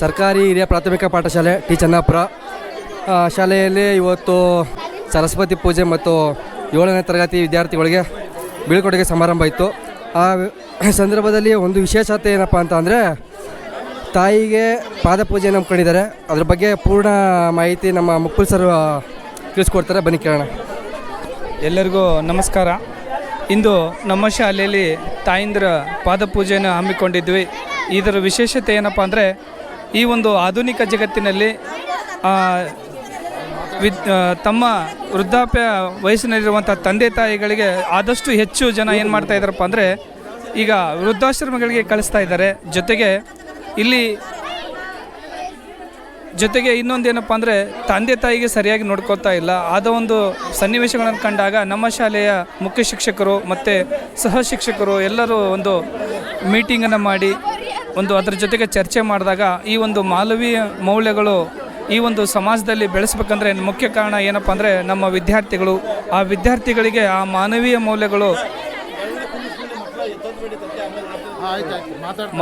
ಸರ್ಕಾರಿ ಹಿರಿಯ ಪ್ರಾಥಮಿಕ ಪಾಠಶಾಲೆ ಟಿ ಚನ್ನಾಪುರ ಶಾಲೆಯಲ್ಲಿ ಇವತ್ತು ಸರಸ್ವತಿ ಪೂಜೆ ಮತ್ತು ಏಳನೇ ತರಗತಿ ವಿದ್ಯಾರ್ಥಿಗಳಿಗೆ ಬೀಳ್ಕೊಡುಗೆ ಸಮಾರಂಭ ಇತ್ತು. ಆ ಸಂದರ್ಭದಲ್ಲಿ ಒಂದು ವಿಶೇಷತೆ ಏನಪ್ಪ ಅಂತ ಅಂದರೆ, ತಾಯಿಗೆ ಪಾದಪೂಜೆ ನಂಬ್ಕೊಂಡಿದ್ದಾರೆ ಅದ್ರ ಬಗ್ಗೆ ಪೂರ್ಣ ಮಾಹಿತಿ ನಮ್ಮ ಮುಕ್ಕುಲ್ ಸರ್ ತಿಳಿಸ್ಕೊಡ್ತಾರೆ. ಬನ್ನಿ ಕೇಳೋಣ. ಎಲ್ಲರಿಗೂ ನಮಸ್ಕಾರ. ಇಂದು ನಮ್ಮ ಶಾಲೆಯಲ್ಲಿ ತಾಯಿಂದ್ರ ಪಾದಪೂಜೆಯನ್ನು ಹಮ್ಮಿಕೊಂಡಿದ್ವಿ. ಇದರ ವಿಶೇಷತೆ ಏನಪ್ಪ ಅಂದರೆ ಈ ಒಂದು ಆಧುನಿಕ ಜಗತ್ತಿನಲ್ಲಿ ವಿದ್ ತಮ್ಮ ವೃದ್ಧಾಪ್ಯ ವಯಸ್ಸಿನಲ್ಲಿರುವಂಥ ತಂದೆ ತಾಯಿಗಳಿಗೆ ಆದಷ್ಟು ಹೆಚ್ಚು ಜನ ಏನು ಮಾಡ್ತಾ ಇದ್ದಾರಪ್ಪ ಅಂದರೆ, ಈಗ ವೃದ್ಧಾಶ್ರಮಗಳಿಗೆ ಕಳಿಸ್ತಾ ಇದ್ದಾರೆ. ಜೊತೆಗೆ ಇಲ್ಲಿ ಜೊತೆಗೆ ಇನ್ನೊಂದೇನಪ್ಪ ಅಂದರೆ, ತಂದೆ ತಾಯಿಗೆ ಸರಿಯಾಗಿ ನೋಡ್ಕೋತಾ ಇಲ್ಲ. ಆದ ಒಂದು ಸನ್ನಿವೇಶಗಳನ್ನು ಕಂಡಾಗ ನಮ್ಮ ಶಾಲೆಯ ಮುಖ್ಯ ಶಿಕ್ಷಕರು ಮತ್ತು ಸಹ ಶಿಕ್ಷಕರು ಎಲ್ಲರೂ ಒಂದು ಮೀಟಿಂಗನ್ನು ಮಾಡಿ ಒಂದು ಅದರ ಜೊತೆಗೆ ಚರ್ಚೆ ಮಾಡಿದಾಗ ಈ ಒಂದು ಮಾನವೀಯ ಮೌಲ್ಯಗಳು ಈ ಒಂದು ಸಮಾಜದಲ್ಲಿ ಬೆಳೆಸ್ಬೇಕಂದ್ರೆ ಮುಖ್ಯ ಕಾರಣ ಏನಪ್ಪ ಅಂದರೆ ನಮ್ಮ ವಿದ್ಯಾರ್ಥಿಗಳು. ಆ ವಿದ್ಯಾರ್ಥಿಗಳಿಗೆ ಆ ಮಾನವೀಯ ಮೌಲ್ಯಗಳು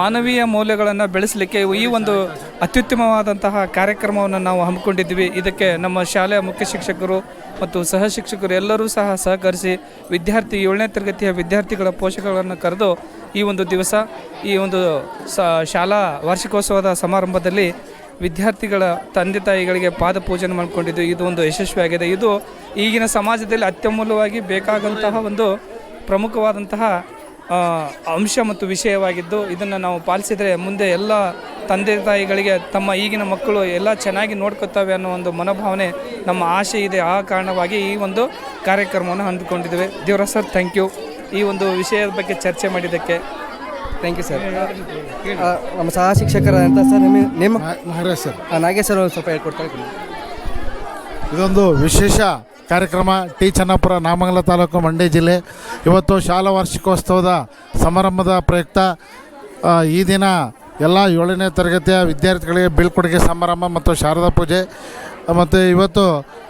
ಮಾನವೀಯ ಮೌಲ್ಯಗಳನ್ನು ಬೆಳೆಸಲಿಕ್ಕೆ ಈ ಒಂದು ಅತ್ಯುತ್ತಮವಾದಂತಹ ಕಾರ್ಯಕ್ರಮವನ್ನು ನಾವು ಹಮ್ಮಿಕೊಂಡಿದ್ವಿ. ಇದಕ್ಕೆ ನಮ್ಮ ಶಾಲೆಯ ಮುಖ್ಯ ಶಿಕ್ಷಕರು ಮತ್ತು ಸಹ ಶಿಕ್ಷಕರು ಎಲ್ಲರೂ ಸಹ ಸಹಕರಿಸಿ ವಿದ್ಯಾರ್ಥಿ ಏಳನೇ ತರಗತಿಯ ವಿದ್ಯಾರ್ಥಿಗಳ ಪೋಷಕಗಳನ್ನು ಕರೆದು ಈ ಒಂದು ದಿವಸ, ಈ ಒಂದು ಶಾಲಾ ವಾರ್ಷಿಕೋತ್ಸವದ ಸಮಾರಂಭದಲ್ಲಿ ವಿದ್ಯಾರ್ಥಿಗಳ ತಂದೆ ತಾಯಿಗಳಿಗೆ ಪಾದ ಪೂಜನೆ ಮಾಡಿಕೊಂಡಿದ್ದು, ಇದು ಒಂದು ಯಶಸ್ವಿಯಾಗಿದೆ. ಇದು ಈಗಿನ ಸಮಾಜದಲ್ಲಿ ಅತ್ಯಮೂಲ್ಯವಾಗಿ ಬೇಕಾದಂತಹ ಒಂದು ಪ್ರಮುಖವಾದಂತಹ ಅಂಶ ಮತ್ತು ವಿಷಯವಾಗಿದ್ದು, ಇದನ್ನು ನಾವು ಪಾಲಿಸಿದರೆ ಮುಂದೆ ಎಲ್ಲ ತಂದೆ ತಾಯಿಗಳಿಗೆ, ತಮ್ಮ ಈಗಿನ ಮಕ್ಕಳು ಎಲ್ಲ ಚೆನ್ನಾಗಿ ನೋಡ್ಕೊತವೆ ಅನ್ನೋ ಒಂದು ಮನೋಭಾವನೆ, ನಮ್ಮ ಆಶೆ ಇದೆ. ಆ ಕಾರಣವಾಗಿ ಈ ಒಂದು ಕಾರ್ಯಕ್ರಮವನ್ನು ಹಮ್ಮಿಕೊಂಡಿದ್ದೇವೆ ದೇವರ ಸರ್ ಥ್ಯಾಂಕ್ ಯು ಈ ಒಂದು ವಿಷಯದ ಬಗ್ಗೆ ಚರ್ಚೆ ಮಾಡಿದ್ದಕ್ಕೆ ಥ್ಯಾಂಕ್ ಯು ಸರ್ ನಮ್ಮ ಸಹ ಶಿಕ್ಷಕರಾದಂಥ ಸರ್ ನಿಮ್ಮ ನಿಮ್ಮ ನಾಗರಾಜ್ ಸರ್. ನಾಗೇಶ್ ಸರ್ ಒಂದು ಸ್ವಲ್ಪ ಹೇಳ್ಕೊಡ್ತಾರೆ ಇದೊಂದು ವಿಶೇಷ ಕಾರ್ಯಕ್ರಮ ಟಿ ಚನ್ನಪುರ ನಾಮಂಗಲ ತಾಲೂಕು ಮಂಡ್ಯ ಜಿಲ್ಲೆ. ಇವತ್ತು ಶಾಲಾ ವಾರ್ಷಿಕೋತ್ಸವದ ಸಮಾರಂಭದ ಪ್ರಯುಕ್ತ ಈ ದಿನ ಎಲ್ಲ ಏಳನೇ ತರಗತಿಯ ವಿದ್ಯಾರ್ಥಿಗಳಿಗೆ ಬೀಳ್ಕೊಡುಗೆ ಸಮಾರಂಭ ಮತ್ತು ಶಾರದಾ ಪೂಜೆ. ಮತ್ತು ಇವತ್ತು ಇವ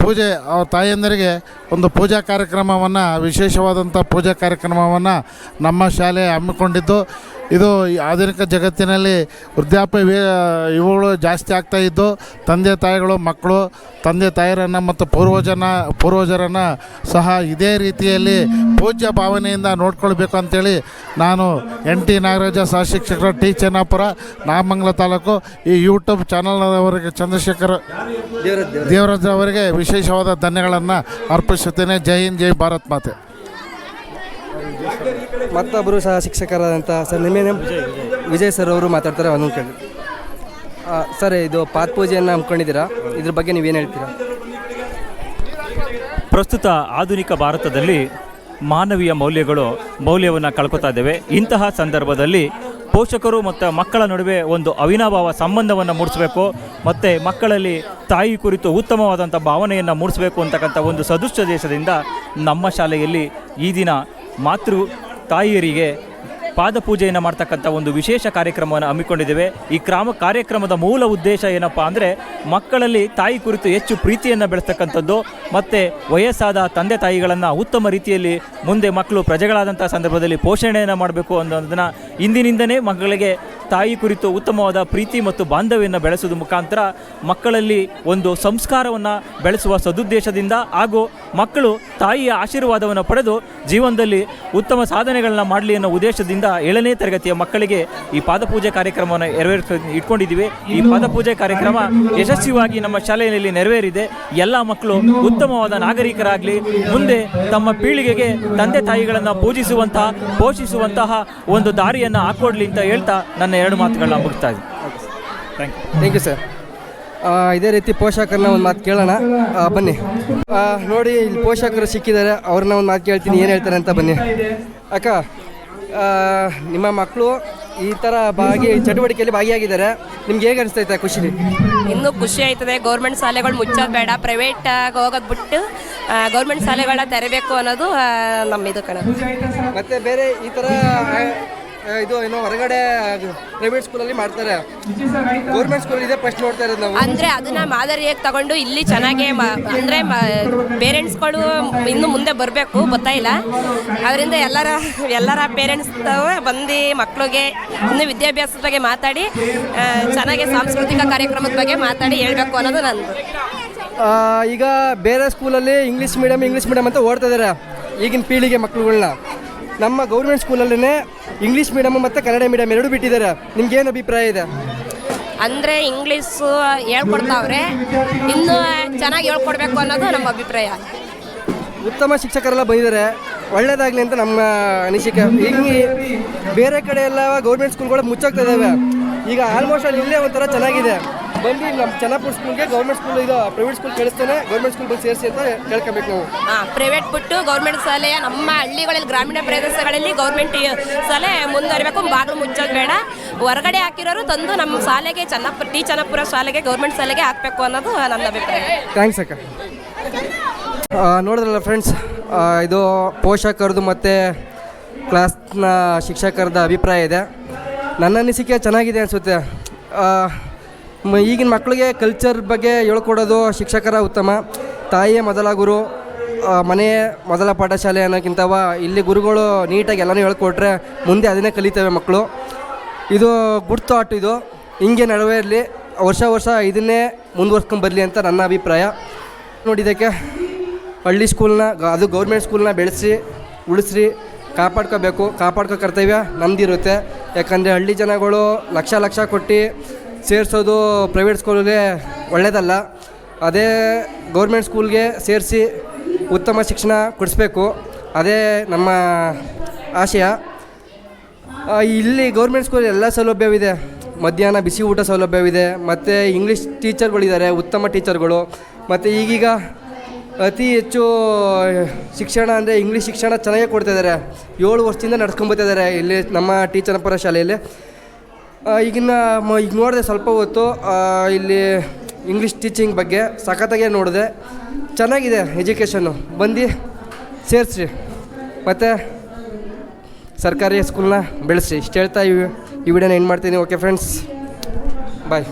ಪೂಜೆ ಅವ್ರ ತಾಯಂದರಿಗೆ ಒಂದು ಪೂಜಾ ಕಾರ್ಯಕ್ರಮವನ್ನು ವಿಶೇಷವಾದಂಥ ಪೂಜಾ ಕಾರ್ಯಕ್ರಮವನ್ನು ನಮ್ಮ ಶಾಲೆ ಹಮ್ಮಿಕೊಂಡಿದ್ದು. ಇದು ಆಧುನಿಕ ಜಗತ್ತಿನಲ್ಲಿ ವೃದ್ಧಾಪ್ಯ ಇವುಗಳು ಜಾಸ್ತಿ ಆಗ್ತಾ ಇದ್ದು ತಂದೆ ತಾಯಿಗಳು ಮಕ್ಕಳು ತಂದೆ ತಾಯರನ್ನು ಮತ್ತು ಪೂರ್ವಜನ ಪೂರ್ವಜರನ್ನು ಸಹ ಇದೇ ರೀತಿಯಲ್ಲಿ ಪೂಜ್ಯ ಭಾವನೆಯಿಂದ ನೋಡ್ಕೊಳ್ಬೇಕು ಅಂತೇಳಿ ನಾನು ಎನ್ ಟಿ ನಾಗರಾಜ ಸಹ ಶಿಕ್ಷಕರು ಟಿ ಚೆನ್ನಾಪುರ ನಾಮಂಗಲ ತಾಲೂಕು ಈ ಯೂಟ್ಯೂಬ್ ಚಾನಲ್ನವರಿಗೆ ಚಂದ್ರಶೇಖರ್ ದೇವರಾಜ್ ಅವರಿಗೆ ವಿಶೇಷವಾದ ಧನ್ಯಗಳನ್ನು ಅರ್ಪಿಸುತ್ತೇನೆ. ಜೈ ಹಿಂದ್ ಜೈ ಭಾರತ್ ಮಾತೆ. ಮತ್ತೊಬ್ಬರು ಸಹ ಶಿಕ್ಷಕರಾದಂಥ ಸರ್ ನಿನ್ನೆ ವಿಜಯ್ ಸರ್ ಅವರು ಮಾತಾಡ್ತಾರೆ ಒಂದೊಂದು ಕೇಳಿ. ಸರ್ ಇದು ಪಾತ್ ಪೂಜೆಯನ್ನು ಹಮ್ಮಿಕೊಂಡಿದ್ದೀರಾ? ಇದ್ರ ಬಗ್ಗೆ ನೀವೇನು ಹೇಳ್ತೀರಾ? ಪ್ರಸ್ತುತ ಆಧುನಿಕ ಭಾರತದಲ್ಲಿ ಮಾನವೀಯ ಮೌಲ್ಯಗಳು ಮೌಲ್ಯವನ್ನು ಕಳ್ಕೊತಾ ಇದ್ದೇವೆ. ಇಂತಹ ಸಂದರ್ಭದಲ್ಲಿ ಪೋಷಕರು ಮತ್ತು ಮಕ್ಕಳ ನಡುವೆ ಒಂದು ಅವಿನಾಭಾವ ಸಂಬಂಧವನ್ನು ಮೂಡಿಸಬೇಕು. ಮತ್ತು ಮಕ್ಕಳಲ್ಲಿ ತಾಯಿ ಕುರಿತು ಉತ್ತಮವಾದಂಥ ಭಾವನೆಯನ್ನು ಮೂಡಿಸಬೇಕು ಅಂತಕ್ಕಂಥ ಒಂದು ಸದುದ್ದೇಶದಿಂದ ನಮ್ಮ ಶಾಲೆಯಲ್ಲಿ ಈ ದಿನ ಮಾತೃ ತಾಯಿಯರಿಗೆ ಪಾದಪೂಜೆಯನ್ನು ಮಾಡ್ತಕ್ಕಂಥ ಒಂದು ವಿಶೇಷ ಕಾರ್ಯಕ್ರಮವನ್ನು ಹಮ್ಮಿಕೊಂಡಿದ್ದೇವೆ. ಈ ಕ್ರಮ ಕಾರ್ಯಕ್ರಮದ ಮೂಲ ಉದ್ದೇಶ ಏನಪ್ಪ ಅಂದರೆ ಮಕ್ಕಳಲ್ಲಿ ತಾಯಿ ಕುರಿತು ಹೆಚ್ಚು ಪ್ರೀತಿಯನ್ನು ಬೆಳೆಸ್ತಕ್ಕಂಥದ್ದು ಮತ್ತು ವಯಸ್ಸಾದ ತಂದೆ ತಾಯಿಗಳನ್ನು ಉತ್ತಮ ರೀತಿಯಲ್ಲಿ ಮುಂದೆ ಮಕ್ಕಳು ಪ್ರಜೆಗಳಾದಂಥ ಸಂದರ್ಭದಲ್ಲಿ ಪೋಷಣೆಯನ್ನು ಮಾಡಬೇಕು ಅನ್ನೋದನ್ನು ಇಂದಿನಿಂದನೇ ಮಕ್ಕಳಿಗೆ ತಾಯಿ ಕುರಿತು ಉತ್ತಮವಾದ ಪ್ರೀತಿ ಮತ್ತು ಬಾಂಧವ್ಯವನ್ನು ಬೆಳೆಸೋದು ಮುಖಾಂತರ ಮಕ್ಕಳಲ್ಲಿ ಒಂದು ಸಂಸ್ಕಾರವನ್ನು ಬೆಳೆಸುವ ಸದುದ್ದೇಶದಿಂದ ಹಾಗೂ ಮಕ್ಕಳು ತಾಯಿಯ ಆಶೀರ್ವಾದವನ್ನು ಪಡೆದು ಜೀವನದಲ್ಲಿ ಉತ್ತಮ ಸಾಧನೆಗಳನ್ನ ಮಾಡಲಿ ಅನ್ನೋ ಉದ್ದೇಶದಿಂದ ಏಳನೇ ತರಗತಿಯ ಮಕ್ಕಳಿಗೆ ಈ ಪಾದಪೂಜೆ ಕಾರ್ಯಕ್ರಮವನ್ನು ನೆರವೇರಿಸ ಇಟ್ಕೊಂಡಿದ್ದೀವಿ. ಈ ಪಾದಪೂಜೆ ಕಾರ್ಯಕ್ರಮ ಯಶಸ್ವಿಯಾಗಿ ನಮ್ಮ ಶಾಲೆಯಲ್ಲಿ ನೆರವೇರಿದೆ. ಎಲ್ಲ ಮಕ್ಕಳು ಉತ್ತಮವಾದ ನಾಗರಿಕರಾಗಲಿ ಮುಂದೆ ತಮ್ಮ ಪೀಳಿಗೆಗೆ ತಂದೆ ತಾಯಿಗಳನ್ನು ಪೂಜಿಸುವಂತಹ ಪೋಷಿಸುವಂತಹ ಒಂದು ದಾರಿಯನ್ನು ಹಾಕೊಡ್ಲಿ ಅಂತ ಹೇಳ್ತಾ ನನ್ನ ಎರಡು ಮಾತುಗಳನ್ನ ಮುಗಿಸ್ತಾ ಇದ್ದೀನಿ. ಥ್ಯಾಂಕ್ ಯು ಸರ್ ಇದೇ ರೀತಿ ಪೋಷಕರನ್ನ ಒಂದು ಮಾತು ಕೇಳೋಣ. ಬನ್ನಿ. ನೋಡಿ ಇಲ್ಲಿ ಪೋಷಕರು ಸಿಕ್ಕಿದ್ದಾರೆ. ಅವ್ರನ್ನ ಒಂದು ಮಾತು ಕೇಳ್ತೀನಿ. ಏನು ಹೇಳ್ತಾರೆ ಅಂತ ಬನ್ನಿ. ಅಕ್ಕ ನಿಮ್ಮ ಮಕ್ಕಳು ಈ ಥರ ಭಾಗಿ ಚಟುವಟಿಕೆಯಲ್ಲಿ ಭಾಗಿಯಾಗಿದ್ದಾರೆ. ನಿಮ್ಗೆ ಹೇಗೆ ಅನಿಸ್ತೈತೆ ಖುಷಿ ಇನ್ನೂ ಖುಷಿ ಆಯ್ತದೆ. ಗೌರ್ಮೆಂಟ್ ಶಾಲೆಗಳು ಮುಚ್ಚೋದು ಬೇಡ. ಪ್ರೈವೇಟ್ ಹೋಗೋದು ಬಿಟ್ಟು ಗೌರ್ಮೆಂಟ್ ಶಾಲೆಗಳನ್ನ ತೆರಬೇಕು ಅನ್ನೋದು ಆ, ನಮ್ಮ ಇದು ಕಣ. ಮತ್ತೆ ಬೇರೆ ಈ ಥರ ಇದು ಏನೋ ಹೊರಗಡೆ ಪ್ರೈವೇಟ್ ಸ್ಕೂಲಲ್ಲಿ ಮಾಡ್ತಾರೆ. ಗೌರ್ಮೆಂಟ್ ಸ್ಕೂಲ್ ಇದೆ ಫಸ್ಟ್ ನೋಡ್ತಾ ಇರೋದು ನಾವು. ಅಂದ್ರೆ ಅದನ್ನ ಮಾದರಿಯಾಗಿ ತಗೊಂಡು ಇಲ್ಲಿ ಚೆನ್ನಾಗಿ ಅಂದ್ರೆ ಪೇರೆಂಟ್ಸ್ ಪೇರೆಂಟ್ಸ್ಗಳು ಇನ್ನು ಮುಂದೆ ಬರಬೇಕು ಗೊತ್ತಾಯಿಲ್ಲ ಅದರಿಂದ ಎಲ್ಲರ ಎಲ್ಲರ ಪೇರೆಂಟ್ಸ್ ಬಂದು ಮಕ್ಕಳಿಗೆ ಇನ್ನು ವಿದ್ಯಾಭ್ಯಾಸದ ಬಗ್ಗೆ ಮಾತಾಡಿ ಚೆನ್ನಾಗಿ ಸಾಂಸ್ಕೃತಿಕ ಕಾರ್ಯಕ್ರಮದ ಬಗ್ಗೆ ಮಾತಾಡಿ ಹೇಳಬೇಕು ಅನ್ನೋದು ನಂದು. ಈಗ ಬೇರೆ ಸ್ಕೂಲಲ್ಲಿ ಇಂಗ್ಲೀಷ್ ಮೀಡಿಯಮ್ ಇಂಗ್ಲೀಷ್ ಮೀಡಿಯಮ್ ಅಂತ ಓಡ್ತಾ ಇದ್ದಾರೆ ಈಗಿನ ಪೀಳಿಗೆ ಮಕ್ಕಳುಗಳನ್ನ ನಮ್ಮ ಗೌರ್ಮೆಂಟ್ ಸ್ಕೂಲಲ್ಲೇ ಇಂಗ್ಲೀಷ್ ಮೀಡಿಯಮ್ ಮತ್ತು ಕನ್ನಡ ಮೀಡಿಯಮ್ ಎರಡೂ ಬಿಟ್ಟಿದ್ದಾರೆ. ನಿಮ್ಗೇನು ಅಭಿಪ್ರಾಯ ಇದೆ? ಅಂದರೆ ಇಂಗ್ಲೀಷು ಹೇಳ್ಕೊಡ್ತಾವ್ರೆ. ಇನ್ನೂ ಚೆನ್ನಾಗಿ ಹೇಳ್ಕೊಡ್ಬೇಕು ಅನ್ನೋದು ನಮ್ಮ ಅಭಿಪ್ರಾಯ. ಉತ್ತಮ ಶಿಕ್ಷಕರೆಲ್ಲ ಬಂದಿದ್ದಾರೆ. ಒಳ್ಳೇದಾಗಲಿ ಅಂತ ನಮ್ಮ ಅನಿಸಿಕೆ. ಹಿಂಗೆ ಬೇರೆ ಕಡೆ ಎಲ್ಲ ಗೌರ್ಮೆಂಟ್ ಸ್ಕೂಲ್ಗಳು ಮುಚ್ಚೋಗ್ತಾ ಇದ್ದಾವೆ ಈಗ ಆಲ್ಮೋಸ್ಟ್ ಅಲ್ಲಿ ಇಲ್ಲೇ ಒಂಥರ ಚೆನ್ನಾಗಿದೆ. ಬಂದು ನಮ್ಮ ಚೆನ್ನಾಪುರ ಸ್ಕೂಲ್ಗೆ ಗೌರ್ಮೆಂಟ್ ಸ್ಕೂಲ್ ಇದು ಪ್ರೈವೇಟ್ ಸ್ಕೂಲ್ ಕೇಳಿಸ್ತಾನೆ. ಗೌರ್ಮೆಂಟ್ ಸ್ಕೂಲ್ ಬಂದು ಸೇರಿಸಿ ಅಂತ ಕೇಳ್ಕೊಬೇಕು ನಾವು. ಹಾಂ ಪ್ರೈವೇಟ್ ಬಿಟ್ಟು ಗೌರ್ಮೆಂಟ್ ಶಾಲೆಯ ನಮ್ಮ ಹಳ್ಳಿಗಳಲ್ಲಿ ಗ್ರಾಮೀಣ ಪ್ರದೇಶಗಳಲ್ಲಿ ಗೌರ್ಮೆಂಟ್ ಶಾಲೆ ಮುಂದುವರಿಬೇಕು. ಬಾಗಿಲು ಮುಚ್ಚೋದು ಬೇಡ. ಹೊರಗಡೆ ಹಾಕಿರೋರು ತಂದು ನಮ್ಮ ಶಾಲೆಗೆ ಚೆನ್ನಪ್ಪ ಟಿ ಚೆನ್ನಪುರ ಶಾಲೆಗೆ ಗೌರ್ಮೆಂಟ್ ಶಾಲೆಗೆ ಹಾಕಬೇಕು ಅನ್ನೋದು ನನ್ನ ಅಭಿಪ್ರಾಯ. ಥ್ಯಾಂಕ್ಸ್ ಅಕ್ಕ. ನೋಡಿದ್ರಲ್ಲ ಫ್ರೆಂಡ್ಸ್ ಇದು ಪೋಷಕರದು ಮತ್ತು ಕ್ಲಾಸ್ನ ಶಿಕ್ಷಕರದ ಅಭಿಪ್ರಾಯ ಇದೆ. ನನ್ನ ಅನಿಸಿಕೆ ಚೆನ್ನಾಗಿದೆ ಅನಿಸುತ್ತೆ. ಈಗಿನ ಮಕ್ಕಳಿಗೆ ಕಲ್ಚರ್ ಬಗ್ಗೆ ಹೇಳ್ಕೊಡೋದು ಶಿಕ್ಷಕರ ಉತ್ತಮ. ತಾಯಿಯೇ ಮೊದಲ ಗುರು ಮನೆಯೇ ಮೊದಲ ಪಾಠಶಾಲೆ ಅನ್ನೋಕ್ಕಿಂತವ ಇಲ್ಲಿ ಗುರುಗಳು ನೀಟಾಗಿ ಎಲ್ಲನೂ ಹೇಳ್ಕೊಟ್ರೆ ಮುಂದೆ ಅದನ್ನೇ ಕಲಿತವೆ ಮಕ್ಕಳು. ಇದು ಗುಡ್ ಥಾಟ್ ಇದು. ಹಿಂಗೆ ನಡುವೆ ಇರಲಿ, ವರ್ಷ ವರ್ಷ ಇದನ್ನೇ ಮುಂದುವರ್ಸ್ಕೊಂಡು ಬರಲಿ ಅಂತ ನನ್ನ ಅಭಿಪ್ರಾಯ. ನೋಡಿದ್ದಕ್ಕೆ ಹಳ್ಳಿ ಸ್ಕೂಲ್ನ ಅದು ಗೌರ್ಮೆಂಟ್ ಸ್ಕೂಲ್ನ ಬೆಳೆಸಿ, ಉಳಿಸ್ರಿ, ಕಾಪಾಡ್ಕೋಬೇಕು, ಕಾಪಾಡ್ಕೋ ಕರ್ತವ್ಯ ನಮ್ದಿರುತ್ತೆ. ಯಾಕಂದರೆ ಹಳ್ಳಿ ಜನಗಳು ಲಕ್ಷ ಲಕ್ಷ ಕೊಟ್ಟು ಸೇರಿಸೋದು ಪ್ರೈವೇಟ್ ಸ್ಕೂಲ್ಗೆ ಒಳ್ಳೆಯದಲ್ಲ ಅದೇ ಗೌರ್ಮೆಂಟ್ ಸ್ಕೂಲ್ಗೆ ಸೇರಿಸಿ ಉತ್ತಮ ಶಿಕ್ಷಣ ಕೊಡಿಸ್ಬೇಕು. ಅದೇ ನಮ್ಮ ಆಶಯ. ಇಲ್ಲಿ ಗೌರ್ಮೆಂಟ್ ಸ್ಕೂಲ್ ಎಲ್ಲ ಸೌಲಭ್ಯವಿದೆ. ಮಧ್ಯಾಹ್ನ ಬಿಸಿ ಊಟ ಸೌಲಭ್ಯವಿದೆ. ಮತ್ತು ಇಂಗ್ಲೀಷ್ ಟೀಚರ್ಗಳಿದ್ದಾರೆ ಉತ್ತಮ ಟೀಚರ್ಗಳು ಮತ್ತು ಈಗೀಗ ಅತಿ ಹೆಚ್ಚು ಶಿಕ್ಷಣ ಅಂದರೆ ಇಂಗ್ಲೀಷ್ ಶಿಕ್ಷಣ ಚೆನ್ನಾಗೇ ಕೊಡ್ತಾಯಿದ್ದಾರೆ ಏಳು ವರ್ಷದಿಂದ ನಡ್ಸ್ಕೊಂಬತ್ತಿದ್ದಾರೆ ಇಲ್ಲಿ ನಮ್ಮ ಟೀಚರಪುರ ಶಾಲೆಯಲ್ಲಿ. ಈಗಿನ ಮ, ಈಗ ನೋಡಿದೆ ಸ್ವಲ್ಪ ಹೊತ್ತು ಇಲ್ಲಿ ಇಂಗ್ಲೀಷ್ ಟೀಚಿಂಗ್ ಬಗ್ಗೆ ಸಖತ್ತಾಗೆ ನೋಡಿದೆ. ಚೆನ್ನಾಗಿದೆ ಎಜುಕೇಷನ್ನು ಬಂದು ಸೇರಿಸ್ರಿ. ಮತ್ತು ಸರ್ಕಾರಿ ಸ್ಕೂಲ್ನ ಬೆಳೆಸಿ ಇಷ್ಟು ಹೇಳ್ತಾ ಈ ವಿಡಿಯೋನ ಏನು ಮಾಡ್ತೀನಿ. Okay friends bye